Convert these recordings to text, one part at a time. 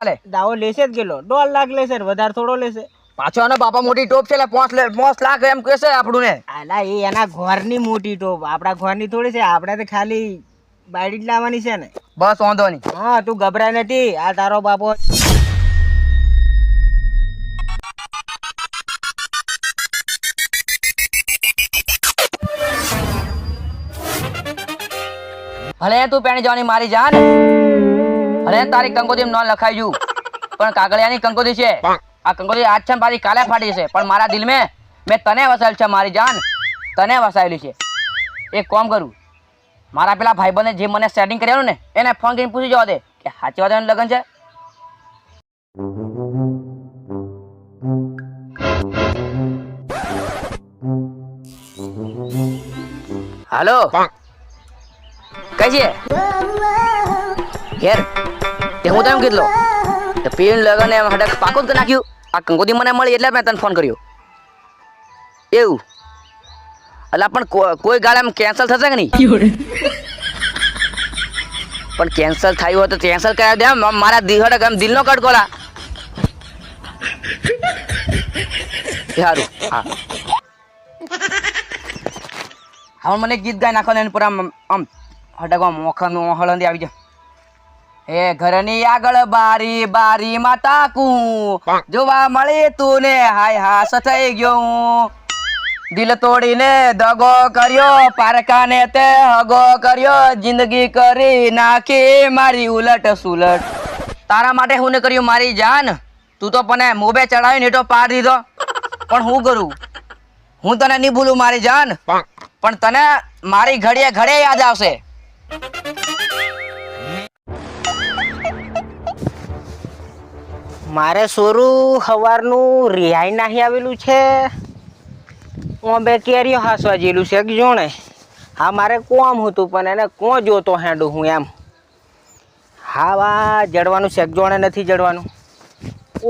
ચાલે. દાવો લેશે જ કિલો દોઢ લાખ લેશે વધારે થોડો લેશે. પાછો આનો બાપા મોટી ટોપ છે એટલે પાંચ લે પાંચ લાખ એમ કહેશે આપણું ને અલા એ એના ઘરની મોટી ટોપ. આપણા ઘરની થોડી છે. આપણે તો ખાલી બાયડી જ લાવવાની છે ને. બસ વાંધો નહીં. હા તું ગભરાય નથી. આ તારો બાપો ભલે તું પેણી જવાની મારી જાન. ભલે તારી કંકોત્રી ન લખાઈ જુ. પણ કાગળિયાની કંકોત્રી છે. આ કંકોત્રી આજ છે ને કાલે ફાટી છે. પણ મારા દિલ મેં મેં તને વસાયેલ છે મારી જાન. તને વસાયેલી છે. એક કામ કરું. મારા પેલા ભાઈબંધે જે મને સેટિંગ કર્યાનું ને એને ફોન કરીને પૂછી જવા દે કે સાચી વાત એનું લગ્ન છે? હાલો? કઈ છે? ઘેર. તે હું તેમ કીધલો તે પીણ લગન એમ હડક પાકું જ નાખ્યું. આ કંકોદી મને મળી એટલે મેં તને ફોન કર્યો. એવું? એટલે પણ કોઈ ગાળ એમ કેન્સલ થશે કે નહીં? પણ કેન્સલ થયું હોય તો કેન્સલ કરાવી દે મારા દિલ હડક એમ દિલનો કટકોલા સારું હા. હવે મને ગીત ગાઈ નાખો ને પૂરા આમ હડકવા મોખા હળંદી આવી જાય હે ઘરની આગળ બારી બારી માં તાકું જોવા મળી તું ને હાય હાસ થઈ ગયો હું. દિલ તોડીને દગો કર્યો પારકાને તે હગો કર્યો જિંદગી કરી નાખી મારી ઉલટ સુલટ. તારા માટે હું ને કર્યું મારી જાન? તું તો મને મોબે ચડાવી ને તો પાર દીધો. પણ હું કરું? હું તને નહીં ભૂલું મારી જાન? પણ તને મારી ઘડીએ ઘડે યાદ આવશે. મારે સોરું સવારનું રિહાઈ નાહી આવેલું છે. હું બે કેરીઓ હાસવા જેલું છે કે જોણે. હા મારે કોમ હતું પણ એને કોણ જોતો હેડું હું એમ? હા વા જડવાનું છે જોણે નથી જડવાનું.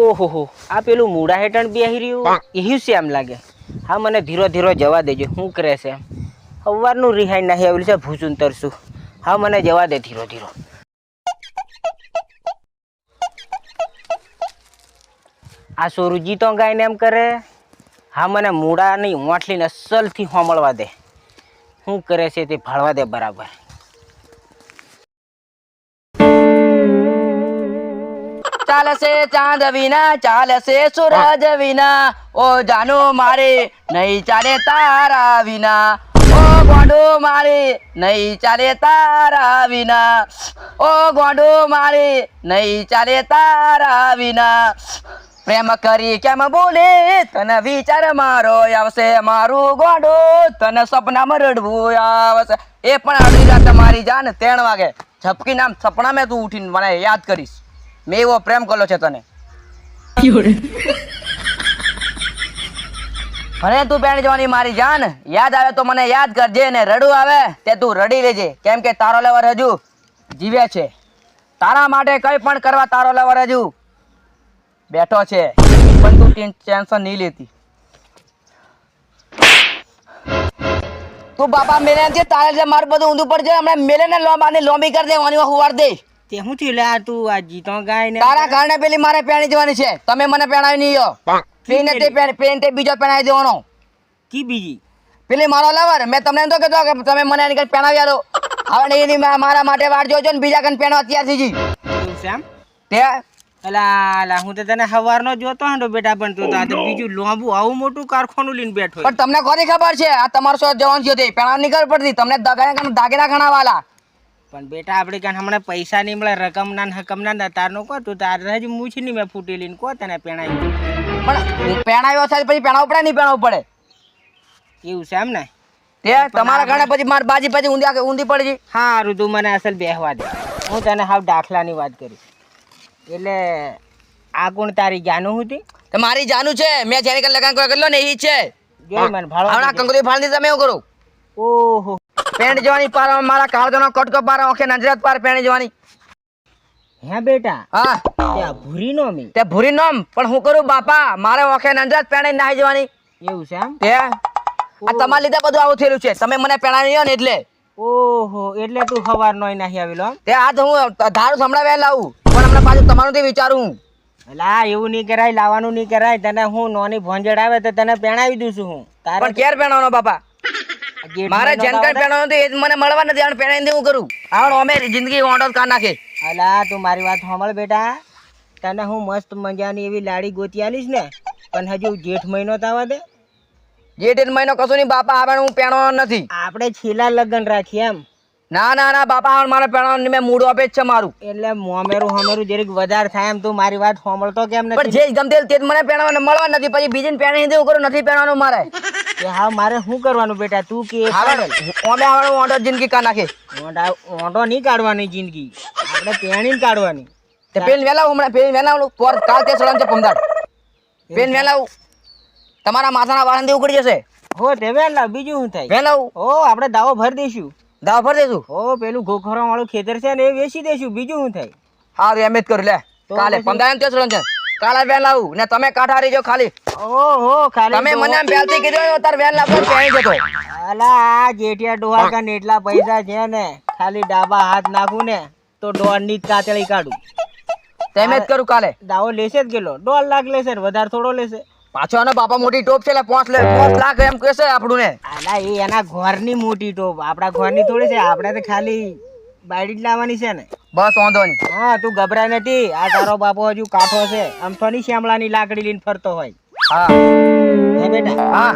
ઓહો હો આ પેલું મૂળા હેઠળ બેહી રહ્યું? એવું છે એમ લાગે? હા મને ધીરો ધીરો જવા દેજો હું કરે છે એમ. સવારનું રિહાઈ નાહી આવેલું છે ભૂસું તરશું હા મને જવા દે ધીરો ધીરો. આ સોરુજી તો ગાયને એમ કરે, હા મને મૂળાની ઓંઠલીને અસલથી હોમળવા દે. શું કરે છે તે ભાળવા દે બરાબર. ચાલશે ચાંદ વિના, ચાલશે સૂરજ વિના, ઓ જાનો મારે, નહીં ચાલે તારા વિના. ઓ ગોંડો મારે, નહીં ચાલે તારા વિના. ઓ ગોંડો મારે, નહીં ચાલે તારા વિના. પ્રેમ કરી કેમ બોલે? તને વિચાર મારો આવશે, મારું ગોડો. તને સપનામાં રડવું આવશે. એ પણ અડધી રાત તમારી જાન ત્રણ વાગે. ઝપકી નામ સપના મેં તું ઉઠીને મને યાદ કરીશ. મેં એવો પ્રેમ કર્યો છે તને. ભલે તું બેન જવાની મારી જાન, યાદ આવે તો મને યાદ કરજે ને રડું આવે તે તું રડી લેજે. કેમ કે તારો લેવર હજુ જીવે છે. તારા માટે કઈ પણ કરવા તારો લેવર હજુ બેઠો છે. પણ તું ટેન્શન નહીં લેતી. તું બાપા મેલે છે તારે જે મારું બધું ઊંધું પડશે હમણાં મેલે ને લોંબાની લોંબી કરી દેવાની હુવાર દે. તે હું થયું? લે તું આ જીતો ગાય ને. તારા કારણે પેલી મારે પેણી જવાની છે. તમે મને પેણાવી નહીં યો પેને તે પેન પેન તે બીજો પેણાવી દેવાનો. કી બીજી? પેલી મારો લવર. મેં તમને એમ તો કહેતો કે તમે મને એની કઈ પેણાવી આલો. હવે એની મારા માટે વાટ જોજો ને બીજા કઈ પેણવા અત્યારથી જી. તે અલા હું તો તને સવારનો જોતો હતો બેટા પણ તું તો બીજું લોંબુ આવું મોટું કારખાનું લઈને બેઠો પણ તમને કોની ખબર છે? આ તમારો શોધ જવાનું છે તે. પેણા નહીં પડતી. તમને દગા દાગીના ઘણા વાલા પણ બેટા આપણે કાન હમણાં પૈસા નહીં મળે રકમ ના હકમ ના તારનો કો તું તારે મૂછી નહીં મેં ફૂટી લઈને કો તને પેણાઈ પણ પેણાવ્યો થાય પછી પેણાવું પડે નહીં પેણાવું પડે? એવું છે એમ ને? તે તમારા કારણે પછી મારી બાજી પછી ઊંધી ઊંધી પડી હા તું મને અસલ બેહવા દે. હું તને હાવ દાખલાની વાત કરીશ એટલે આ કોણ તારી જાનું હતી તે મારી જાનું છે. મેં જેને કઈ લગાન કરેલો ને ઈ છે. જો મને ભાળો હમણાં કંગરી ભાળ ફાળી તમે એવું કરું? ઓહો. પેન્ટ જવાની પાર મારા કાળજાનો કટકો પાર ઓખે નજરત પાર પેણી જવાની. હે બેટા હા. તે ભૂરી નો મી. તે ભૂરી નોમ પણ હું કરું બાપા? મારે ઓખે નજરત પેણી નાહી જવાની. એવું છે એમ? તે? આ તમારા લીધે બધું આવું થયેલું છે. તમે મને પેણાવી ને એટલે. ઓહો એટલે તું સવાર નોય નાહી આવેલો તે આ તો હું ધારું સંભળાવે લાવું. પણ હમણાં પાછું તમારું તે વિચારું. લા એવું નહીં કરાય લાવવાનું નહીં કરાય. તને હું નોની ભોંજડ આવે તો તને પહેણાવી દઉં છું હું. તારે પણ ક્યારે પહેણવાનો બાપા? મારે જનકર પહેણવાનો એ મને મળવા નથી આને પહેણાવીને દેવું કરું. આવડ અમે જિંદગી ઓંડો કા નાખે અલા તું મારી વાત સાંભળ બેટા. તને હું મસ્ત મજાની એવી લાડી ગોતી આલીશ ને પણ હજુ જેઠ મહિનો તાવા દે. જેઠ મહિનો કશું નહીં બાપા આવે હું પહેણવાનો નથી. આપણે છેલ્લા લગ્ન રાખીએ એમ. ના ના ના બાપા હવે મારે પહેણવાનું મેં મૂડ આપે જ છે મારું. એટલે મોમેરું હોમેરું જરીક વધારે થાય એમ તું મારી વાત સાંભળતો કેમ પણ જે ગમતે તે જ મને પહેણવાનું મળવા નથી પછી બીજીને પહેણી દેવું કરું નથી પહેણવાનું મારે. કે હા મારે શું કરવાનું બેટા? તું કે એ આવડો. ઓંડો જિંદગી કા નાખે. ઓંડા ઓંડો નહીં કાઢવાની જિંદગી. આપણે પહેણીને કાઢવાની. તે પેન વેલાવું હમણાં પેન વેલાવું. પર કાલ તે સળન છે પમદાડ પેન વેલાવું. તમારા માથાના વાળંદી ઉકળી જશે. હો તે વેલા બીજું શું થાય? વેલાવું. ઓ આપણે દાવો ભરી દઈશું. દાવ ફરી દેશું ઓ પેલું ગોખરા વાળું ખેતર છે ને એ વેચી દેશું. બીજું શું થાય? હારું એમ જ કરું લે. કાલે પંદર પમદાડ તે છે કાલે વેન લાવું ને તમે કાંઠા રહીજો ખાલી. ઓહો ખાલી તમે મને પહેલથી કીધું તાર વેન લાવતો પહેણી જતો. અલા આ જેટિયા ડોહા કાને એટલા પૈસા છે ને ખાલી ડાબા હાથ નાખું ને તો ડોરની જ કાતળી કાઢું. તેમ જ કરું કાલે. દાવો લેશે જ કેટલો? દોઢ લાખ લેશે વધારે થોડો લેશે. પાછો આનો બાપા મોટી ટોપ છે એટલે પાંચ પાંચ લાખ એમ કહેશે આપણું ને આલા એ એના ઘરની મોટી ટોપ. આપણા ઘરની થોડી છે આપણે તો ખાલી બાયડી જ લાવવાની છે ને. બસ વાંધો નહીં. હા તું ગભરાય નથી. આ તારો બાપો હજુ કાઠો છે. આમ નહીં શ્યામલાની લાકડી લઈને ફરતો હોય. હા. હે બેટા? હા.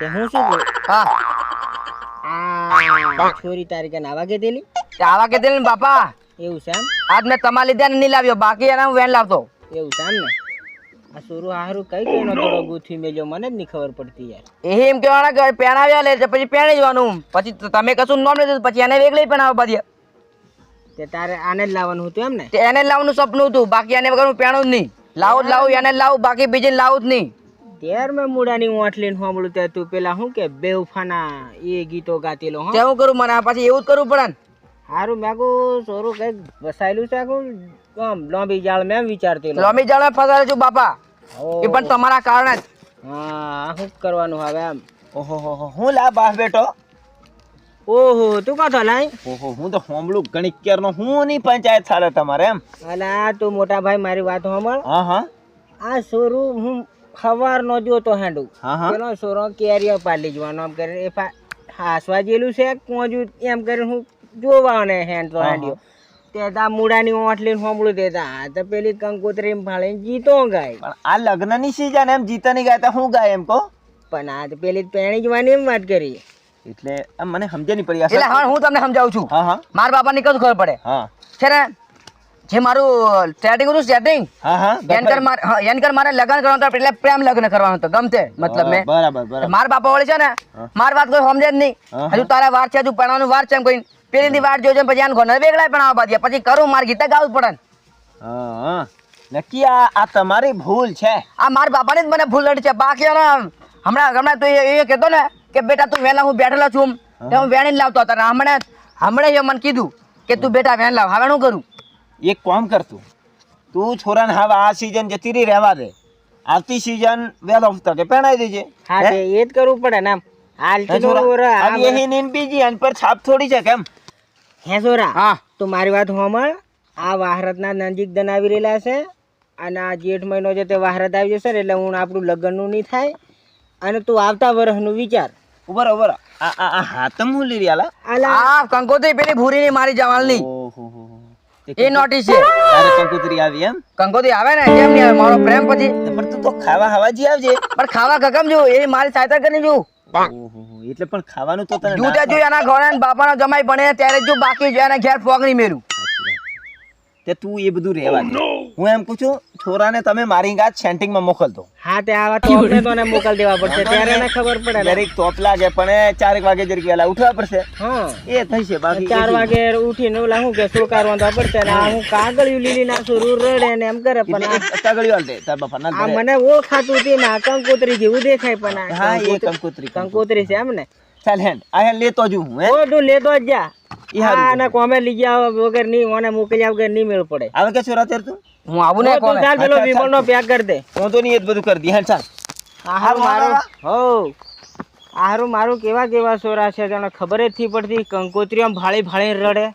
તે હું શું કહું? હા. છોરી તારી કે નાવા કીધેલી તે આવા કે બાપા. એવું છે એમ? આજ મેં તમારા લીધે નહીં લાવ્યો બાકી એના હું વેન લાવતો. એવું છે એમ ને? આ સોરું હારું કઈ કઈ નો થોડો ગૂંથી મેલ્યો મને જ ની ખબર પડતી યાર. એમ કેવાના કે પહેણાવ્યા લે પછી પહેણી જવાનું. પછી તમે કશું નોમ લેજો પછી એને વેગળી પહેણાવવા બધી તે તારે આને જ લાવવાનું હતું એમ ને તે એને જ લાવવાનું સપનું હતું બાકી એને વગર હું પહેણું જ નહીં. લાવું લાવું એને લાવું બાકી બીજે લાવું જ નહીં. ત્યાર મેં મુડાની ઓંઠ લઈને સાંભળ્યું તે તું પેલા શું કે બેવફાના એ ગીતો ગાતેલો તે હો. હું કરું મને પછી એવું જ કરવું પડે ને. હારું મેં કહું સોરું કંઈક વસાયેલું છે આખું આમ લોંબી જાળ મેં વિચારતી રમી જાળ ફસાયેલું છું બાપા. એ પણ તમારા કારણે જ. હા શું કરવાનું હવે આમ? ઓહો હો હો લા બાપ બેટો? ઓહો તું કાં લાઈ? ઓહો હું તો હોમળું ગણિત કેરનો હું ની પંચાયત ચાલે તમારે એમ. અલા તું મોટા ભાઈ મારી વાત સાંભળ. હા હા. આ સોરું હું ખવાર નો જોતો હેંડું. હા હા. પેલો સોરો કેરીઓ પાડી જવાનો આમ કરીને એ હાસવા જેલું છે કોજું એમ કરીને હું જોવા ને હેન્ડ તો હેન્ડ્યો તે તા મુડાની ઓંઠ લઈને હોંભળું દેતા આ તો પેલી કંકોત્રી ફાળીને જીતો ગાય. પણ આ લગ્નની સીઝન એમ જીતાની ગાય હું ગાય એમ કહો? પણ આ તો પેલી પેણી જવાની એમ વાત કરી. એટલે આમ મને સમજે નહીં પડી એટલે હા હું તમને સમજાવું છું. હા હા. મારા બાપાની કશું ખબર પડે. હા. છે ને જે મારું સેટિંગ હતું સેટિંગ હા હા એનકર મારે હા, એનકર મારે લગ્ન કરવાનું હતું એટલે પ્રેમ લગ્ન કરવાનું હતું ગમતે મતલબ મેં. બરાબર બરાબર. મારા બાપા વળે છે ને મારી વાત કોઈ સમજે જ નહીં. હજુ તારા વાર છે હજુ ભણવાનું વાર છે એમ કોઈ પેલી દી વાર જોજે પછી આને ઘોને વેગળા પણ આવવા દે પછી કરું માર ગીતા ગાવું પડે. હા હા. નક્કી આ આ તમારી ભૂલ છે. આ મારા બાપાની જ મને ભૂલ લડી છે. બાકી હમણાં હમણાં તું એ કહેતો ને કે બેટા તું વહેલા હું બેઠેલો છું તે હું વેણીને લાવતો હતો. હમણાં હમણાં એ મને કીધું કે તું બેટા વેણ લાવ. હવે શું કરું? એક કામ કર તું. તું છોરાને હવે આ સીઝન જતી રહી રહેવા દે. આવતી સીઝન ઓફ તકે પહેણાઈ દેજે. હા એ જ કરવું પડે ને આમ. હાલ તો છોરા? હવે એહી નીન બીજી આન પર છાપ થોડી છે કેમ? હે સોરા? હા. તો મારી વાત હોમળ. આ વાહરતના નજીક દન આવી રહેલા છે. અને આ જેઠ મહિનો છે તે વાહરત આવી જશે ને એટલે હું આપણું લગ્નનું નહીં થાય. અને તું આવતા વર્ષનું વિચાર. ઉભર ઉભર આ આ હાથમ હું લઈ રહ્યા આ કંકોત્રી પેલી ભૂરીની મારી જવાલની ઓહો એ નોટિસ છે. તારે કંકોત્રી આવી એમ? કંકોત્રી આવે ને કેમ નહીં આવે? મારો પ્રેમ પછી. પણ તું તો ખાવા હવાજી આવજે. પણ ખાવા કકમ જો એ મારી સહાયતા કરી જો ઓહો. એટલે પણ ખાવાનું તો તને જૂતે જો એના ઘોડા બાપાનો જમાઈ બને ત્યારે જો બાકી જો એના ઘેર ફોગ નહીં મેલું તે તું એ બધું રહેવા દે. હું એમ પૂછું છોરાને તમે મારી ગાત સેન્ટિંગમાં મોકલતો હા તે આવા ટોપને અમને તો ને મોકલ દેવા પડશે. ત્યારે એને ખબર પડે ને. દરેક ટોપ લાગે પણ ચારેક વાગે જરીક વહેલા ઉઠવા પડશે. હા. એ થશે બાકી ચાર વાગે ઉઠીને ઓલા શું કે સોકાર વાંધવા પડશે ને હું કાગળિયું લીલી નાખું રૂ રડે ને એમ કરે પણ કાગળિયું કાગળિયો હાલ દે તાર બાપા ના. મને ઓળખાતું હતી ને કંકોત્રી જેવું દેખાય પણ હા એ કંકોત્રી કંકોત્રી છે એમ ને. ચાલ હેન્ડ આ હેન્ડ લેતો જ હું હે? ઓ તું લેતો જ જા. હા, અને કોમે લઈ જાવ વગર નહીં ઓને મોકલ્યા વગરની મેળ પડે. આવે કે છોરા તેર તું? હું આવું ને કોને ચાલ પેલો વિમલ નો પેક કરી દે. વાંધો નહીં એ બધું કરી દે. હેન્ડ ચાલ. આહાર મારું હો આહારું મારું કેવા કેવા સોરા છે? તને ખબર જ થી પડતી કંકોત્રીઓ ભાળી ભાળી રડે.